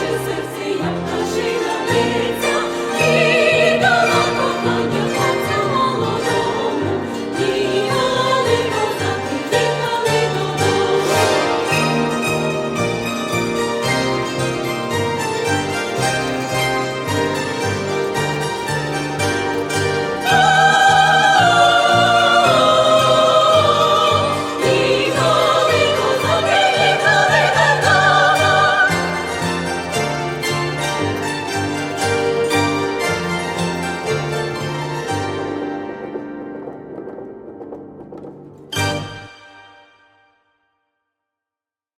наше серце, як ножина биться.